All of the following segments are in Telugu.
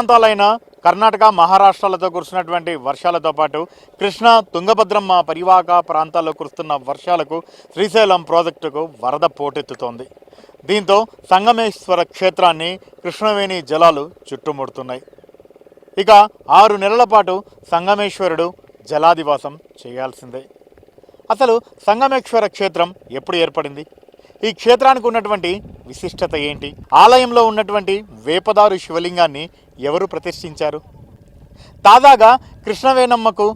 ప్రాంతాలైన కర్ణాటక మహారాష్ట్రాలతో కురుస్తున్నటువంటి వర్షాలతో పాటు కృష్ణా తుంగభద్రమ్మ పరివాహక ప్రాంతాల్లో కురుస్తున్న వర్షాలకు శ్రీశైలం ప్రాజెక్టుకు వరద పోటెత్తుతోంది. దీంతో సంగమేశ్వర క్షేత్రాన్ని కృష్ణవేణి జలాలు చుట్టుముడుతున్నాయి. ఇక ఆరు నెలల పాటు సంగమేశ్వరుడు జలాదివాసం చేయాల్సిందే. అసలు సంగమేశ్వర క్షేత్రం ఎప్పుడు ఏర్పడింది? ఈ క్షేత్రానికి ఉన్నటువంటి విశిష్టత ఏంటి? ఆలయంలో ఉన్నటువంటి వేపదారు శివలింగాన్ని ఎవరు ప్రతిష్ఠించారు? తాజాగా కృష్ణవేణమ్మకు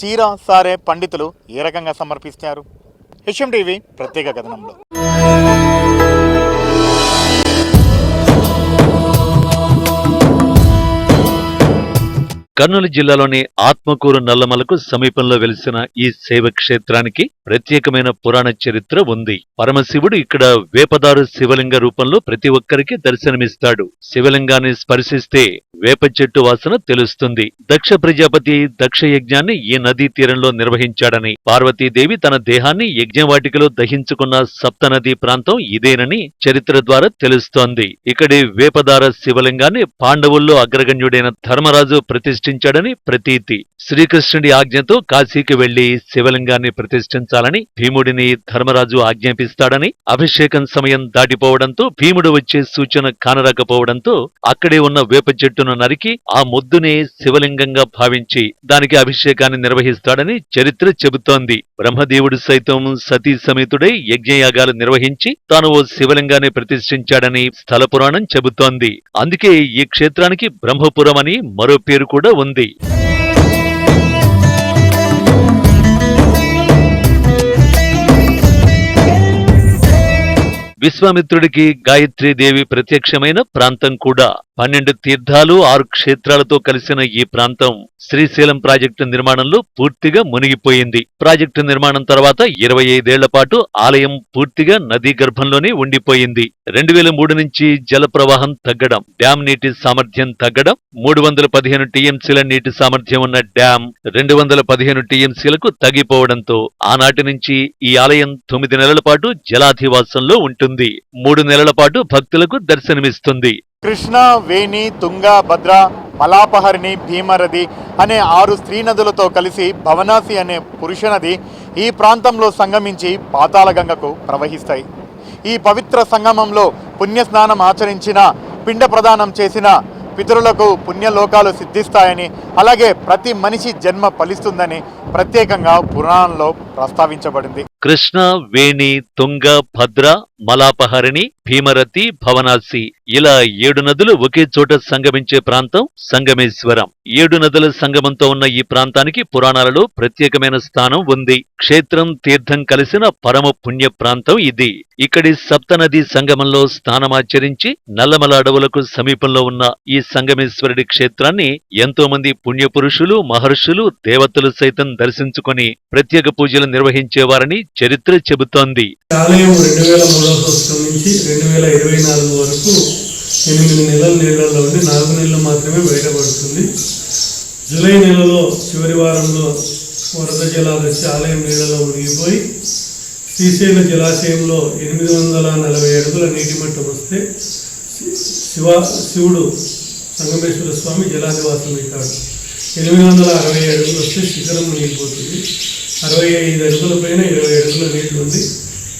చీర సారే పండితులు ఏ రకంగా సమర్పిస్తారు హెచ్ఎం టీవీ ప్రత్యేక కథనంలో. కర్నూలు జిల్లాలోని ఆత్మకూరు నల్లమలకు సమీపంలో వెలిసిన ఈ శైవ క్షేత్రానికి ప్రత్యేకమైన పురాణ చరిత్ర ఉంది. పరమశివుడు ఇక్కడ వేపదారు శివలింగ రూపంలో ప్రతి ఒక్కరికి దర్శనమిస్తాడు. శివలింగాన్ని స్పర్శిస్తే వేప చెట్టు వాసన తెలుస్తుంది. దక్ష ప్రజాపతి దక్ష యజ్ఞాన్ని ఈ నదీ తీరంలో నిర్వహించాడని పార్వతీదేవి తన దేహాన్ని యజ్ఞవాటికలో దహించుకున్న సప్తనదీ ప్రాంతం ఇదేనని చరిత్ర ద్వారా తెలుస్తోంది. ఇక్కడి వేపదార శివలింగాన్ని పాండవుల్లో అగ్రగణ్యుడైన ధర్మరాజు ప్రతిష్ఠించాడని ప్రతీతి. శ్రీకృష్ణుడి ఆజ్ఞతో కాశీకి వెళ్ళి శివలింగాన్ని ప్రతిష్ఠించాలని భీముడిని ధర్మరాజు ఆజ్ఞాపిస్తాడని అభిషేకం సమయం దాటిపోవడంతో భీముడు వచ్చే సూచన కానరాకపోవడంతో అక్కడే ఉన్న వేప చెట్టును నరికి ఆ ముద్దునే శివలింగంగా భావించి దానికి అభిషేకాన్ని నిర్వహిస్తాడని చరిత్ర చెబుతోంది. బ్రహ్మదేవుడు సైతం సతీ సమేతుడై యజ్ఞయాగాలు నిర్వహించి తాను ఓ శివలింగాన్ని ప్రతిష్ఠించాడని స్థల పురాణం చెబుతోంది. అందుకే ఈ క్షేత్రానికి బ్రహ్మపురం అని మరో పేరు కూడా ఉంది. విశ్వామిత్రుడికి గాయత్రీదేవి ప్రత్యక్షమైన ప్రాంతం కూడా. పన్నెండు తీర్థాలు ఆరు క్షేత్రాలతో కలిసిన ఈ ప్రాంతం శ్రీశైలం ప్రాజెక్టు నిర్మాణంలో పూర్తిగా మునిగిపోయింది. ప్రాజెక్టు నిర్మాణం తర్వాత ఇరవై ఐదేళ్ళ పాటు ఆలయం పూర్తిగా నదీ గర్భంలోనే ఉండిపోయింది. రెండు వేల మూడు నుంచి జల ప్రవాహం తగ్గడం డ్యాం నీటి సామర్థ్యం తగ్గడం మూడు వందల పదిహేను టీఎంసీల నీటి సామర్థ్యం ఉన్న డ్యాం రెండు వందల పదిహేను టీఎంసీలకు తగ్గిపోవడంతో ఆనాటి నుంచి ఈ ఆలయం తొమ్మిది నెలల పాటు జలాధివాసంలో ఉంటుంది. మూడు నెలల పాటు భక్తులకు దర్శనమిస్తుంది. కృష్ణ వేణి తుంగ భద్ర మలాపహరిణి భీమరది అనే ఆరు స్త్రీ నదులతో కలిసి భవనాసి అనే పురుష నది ఈ ప్రాంతంలో సంగమించి పాతాళగంగకు ప్రవహిస్తాయి. ఈ పవిత్ర సంగమంలో పుణ్యస్నానం ఆచరించిన పిండ ప్రదానం చేసిన పితరులకు పుణ్యలోకాలు సిద్ధిస్తాయని అలాగే ప్రతి మనిషి జన్మ ఫలిస్తుందని ప్రత్యేకంగా పురాణంలో ప్రస్తావించబడింది. కృష్ణ వేణి తుంగ భద్ర మలాపహరిణి భీమరతి భవనాసి ఇలా ఏడు నదులు ఒకే చోట సంగమించే ప్రాంతం సంగమేశ్వరం. ఏడు నదుల సంగమంతో ఉన్న ఈ ప్రాంతానికి పురాణాలలో ప్రత్యేకమైన స్థానం ఉంది. క్షేత్రం తీర్థం కలిసిన పరమ పుణ్య ప్రాంతం ఇది. ఇక్కడి సప్తనది సంగమంలో స్నానమాచరించి నల్లమల అడవులకు సమీపంలో ఉన్న ఈ సంగమేశ్వరుడి క్షేత్రాన్ని ఎంతో మంది పుణ్యపురుషులు మహర్షులు దేవతలు సైతం దర్శించుకొని ప్రత్యేక పూజలు నిర్వహించేవారని చరిత్ర చెబుతోంది. ఆలయం రెండు వేల మూడవ సంవత్సరం నుంచి రెండు వేల ఇరవై నాలుగు వరకు ఎనిమిది నెలల నీళ్ళల్లో ఉండి నాలుగు నెలలు మాత్రమే బయటపడుతుంది. జూలై నెలలో చివరి వారంలో వరద జలాలు ఆలయం నీళ్ళలో మునిగిపోయి శ్రీశైల జలాశయంలో ఎనిమిది వందల నలభై అడుగుల నీటి మట్టం వస్తే శివ శివుడు సంగమేశ్వర స్వామి జలాదివాసం అవుతాడు ఎనిమిది వందల అరవై అడుగులు వస్తే శిఖరం మునిగిపోతుంది. అరవై ఐదు అడుగుల పైన ఇరవై అడుగుల నీళ్ళు ఉంది.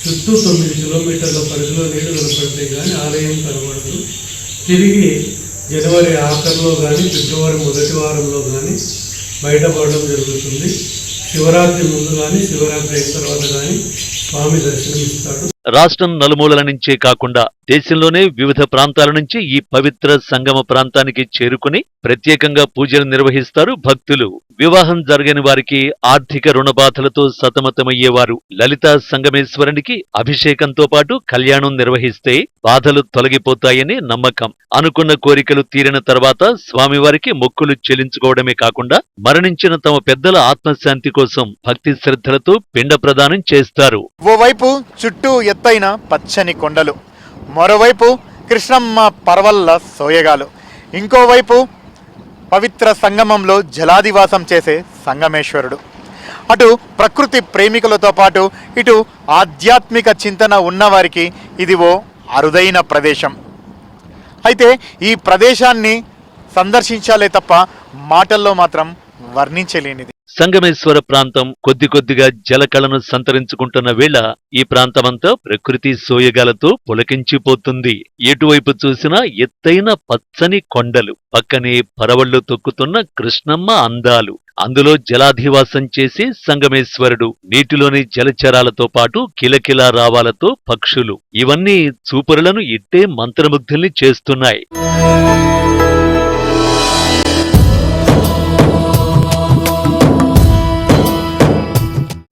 చుట్టూ తొమ్మిది కిలోమీటర్ల పరిధిలో నీళ్ళు కనపడతాయి కానీ ఆలయం కనబడదు. తిరిగి జనవరి ఆఖరిలో కానీ ఫిబ్రవరి మొదటి వారంలో కానీ బయటపడడం జరుగుతుంది. శివరాత్రి ముందు కానీ శివరాత్రి అయిన తర్వాత కానీ స్వామి దర్శనం ఇస్తాడు రాష్ట్రం నలుమూలల నుంచే కాకుండా దేశంలోనే వివిధ ప్రాంతాల నుంచి ఈ పవిత్ర సంగమ ప్రాంతానికి చేరుకుని ప్రత్యేకంగా పూజలు నిర్వహిస్తారు భక్తులు. వివాహం జరగని వారికి ఆర్థిక రుణబాధలతో సతమతమయ్యేవారు. లలితా సంగమేశ్వరునికి అభిషేకంతో పాటు కళ్యాణం నిర్వహిస్తే బాధలు తొలగిపోతాయని నమ్మకం. అనుకున్న కోరికలు తీరిన తర్వాత స్వామివారికి మొక్కులు చెల్లించుకోవడమే కాకుండా మరణించిన తమ పెద్దల ఆత్మశాంతి కోసం భక్తి శ్రద్ధలతో పిండ ప్రదానం చేస్తారు. ఓవైపు చుట్టూ ఎత్తైన పచ్చని కొండలు. మరోవైపు కృష్ణమ్మ పర్వల్ల సోయగాలు. ఇంకోవైపు పవిత్ర సంగమంలో జలాదివాసం చేసే సంగమేశ్వరుడు. అటు ప్రకృతి ప్రేమికులతో పాటు ఇటు ఆధ్యాత్మిక చింతన ఉన్నవారికి ఇది ఓ అరుదైన ప్రదేశం. అయితే ఈ ప్రదేశాన్ని సందర్శించాలే తప్ప మాటల్లో మాత్రం వర్ణించలేనిది. సంగమేశ్వర ప్రాంతం కొద్ది కొద్దిగా జలకళను సంతరించుకుంటున్న వేళ ఈ ప్రాంతమంతా ప్రకృతి సోయగాలతో పులకించిపోతుంది. ఎటువైపు చూసినా ఎత్తైన పచ్చని కొండలు పక్కనే పరవళ్ళు తొక్కుతున్న కృష్ణమ్మ అందాలు. అందులో జలాధివాసం చేసి సంగమేశ్వరుడు నీటిలోని జలచరాలతో పాటు కిలకిలా రావాలతో పక్షులు. ఇవన్నీ చూపరులను ఇట్టే మంత్రముగ్ధుల్ని చేస్తున్నాయి.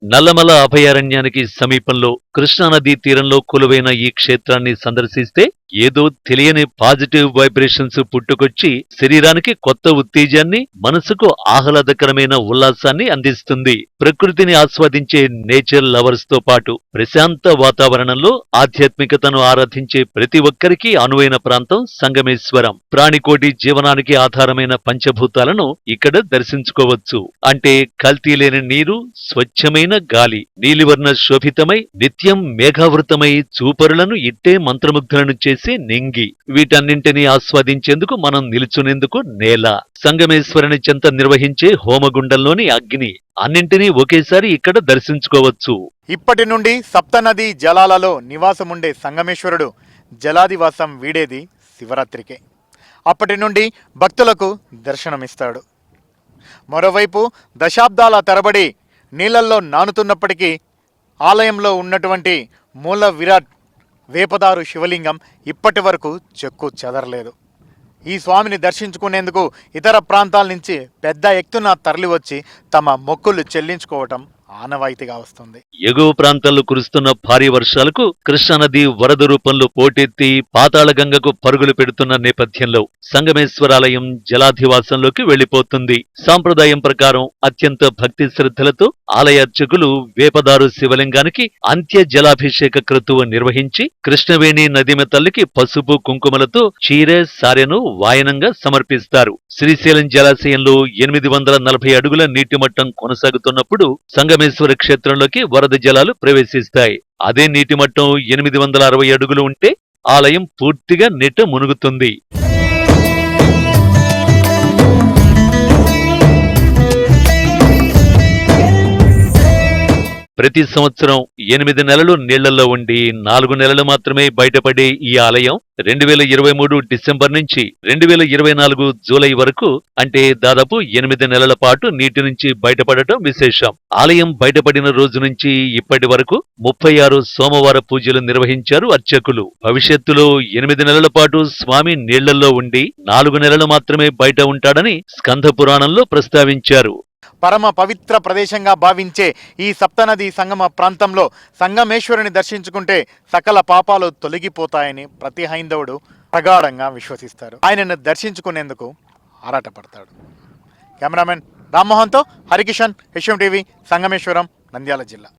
నల్లమల అభయారణ్యానికి సమీపంలో కృష్ణానదీ తీరంలో కొలువైన ఈ క్షేత్రాన్ని సందర్శిస్తే ఏదో తెలియని పాజిటివ్ వైబ్రేషన్స్ పుట్టుకొచ్చి శరీరానికి కొత్త ఉత్తేజాన్ని మనసుకు ఆహ్లాదకరమైన ఉల్లాసాన్ని అందిస్తుంది. ప్రకృతిని ఆస్వాదించే నేచర్ లవర్స్తో పాటు ప్రశాంత వాతావరణంలో ఆధ్యాత్మికతను ఆరాధించే ప్రతి ఒక్కరికి అనువైన ప్రాంతం సంగమేశ్వరం. ప్రాణికోటి జీవనానికి ఆధారమైన పంచభూతాలను ఇక్కడ దర్శించుకోవచ్చు. అంటే కల్తీ లేని నీరు స్వచ్ఛమైన గాలి నీలివర్ణ శోభితమై నిత్య మేఘావృతమై చూపరులను ఇట్టే మంత్రముగ్ధులను చేసి నింగి వీటన్నింటినీ ఆస్వాదించేందుకు మనం నిలుచునేందుకు నేల. సంగమేశ్వరుని చెంత నిర్వహించే హోమగుండంలోని అగ్ని అన్నింటినీ ఒకేసారి ఇక్కడ దర్శించుకోవచ్చు. ఇప్పటి నుండి సప్తనది జలాలలో నివాసముండే సంగమేశ్వరుడు జలాదివాసం వీడేది శివరాత్రికే. అప్పటి నుండి భక్తులకు దర్శనమిస్తాడు. మరోవైపు దశాబ్దాల తరబడి నీళ్ళల్లో నానుతున్నప్పటికీ ఆలయంలో ఉన్నటువంటి మూల విరాట్ వేపదారు శివలింగం ఇప్పటి వరకు చెక్కు చెదరలేదు. ఈ స్వామిని దర్శించుకునేందుకు ఇతర ప్రాంతాల నుంచి పెద్ద ఎత్తున తరలివచ్చి తమ మొక్కులు చెల్లించుకోవటం ఆనవాయితీగా వస్తుంది. ఎగువ ప్రాంతాల్లో కురుస్తున్న భారీ వర్షాలకు కృష్ణానది వరద రూపంలో పోటెత్తి పాతాళగంగకు పరుగులు పెడుతున్న నేపథ్యంలో సంగమేశ్వరాలయం జలాధివాసంలోకి వెళ్ళిపోతుంది సాంప్రదాయం ప్రకారం అత్యంత భక్తి శ్రద్ధలతో ఆలయార్చకులు వేపదారు శివలింగానికి అంత్య జలాభిషేక క్రతువు నిర్వహించి కృష్ణవేణి నదిమ తల్లికి పసుపు కుంకుమలతో చీరె సారెను వాయనంగా సమర్పిస్తారు. శ్రీశైలం జలాశయంలో ఎనిమిది వందల నలభై అడుగుల నీటి మట్టం కొనసాగుతున్నప్పుడు సంగమేశ్వర క్షేత్రంలోకి వరద జలాలు ప్రవేశిస్తాయి. అదే నీటి మట్టం ఎనిమిది వందల అరవై అడుగులు ఉంటే ఆలయం పూర్తిగా నీట మునుగుతుంది. ప్రతి సంవత్సరం ఎనిమిది నెలలు నీళ్ళలో ఉండి నాలుగు నెలలు మాత్రమే బయటపడే ఈ ఆలయం రెండు వేల ఇరవై మూడు డిసెంబర్ నుంచి రెండు వేల ఇరవై నాలుగు జూలై వరకు అంటే దాదాపు ఎనిమిది నెలల పాటు నీటి నుంచి బయటపడటం విశేషం. ఆలయం బయటపడిన రోజు నుంచి ఇప్పటి వరకు ముప్పై ఆరు సోమవార పూజలు నిర్వహించారు అర్చకులు. భవిష్యత్తులో ఎనిమిది నెలల పాటు స్వామి నీళ్ళలో ఉండి నాలుగు నెలలు మాత్రమే బయట ఉంటాడని స్కంధ పురాణంలో ప్రస్తావించారు. పరమ పవిత్ర ప్రదేశంగా భావించే ఈ సప్తనది సంగమ ప్రాంతంలో సంగమేశ్వరుని దర్శించుకుంటే సకల పాపాలు తొలగిపోతాయని ప్రతి హైందవుడు ప్రగాఢంగా విశ్వసిస్తారు. ఆయనను దర్శించుకునేందుకు ఆరాటపడతాడు. కెమెరామెన్ రామ్మోహన్తో హరికిషన్ హెచ్ఎం టీవీ సంగమేశ్వరం నంద్యాల జిల్లా.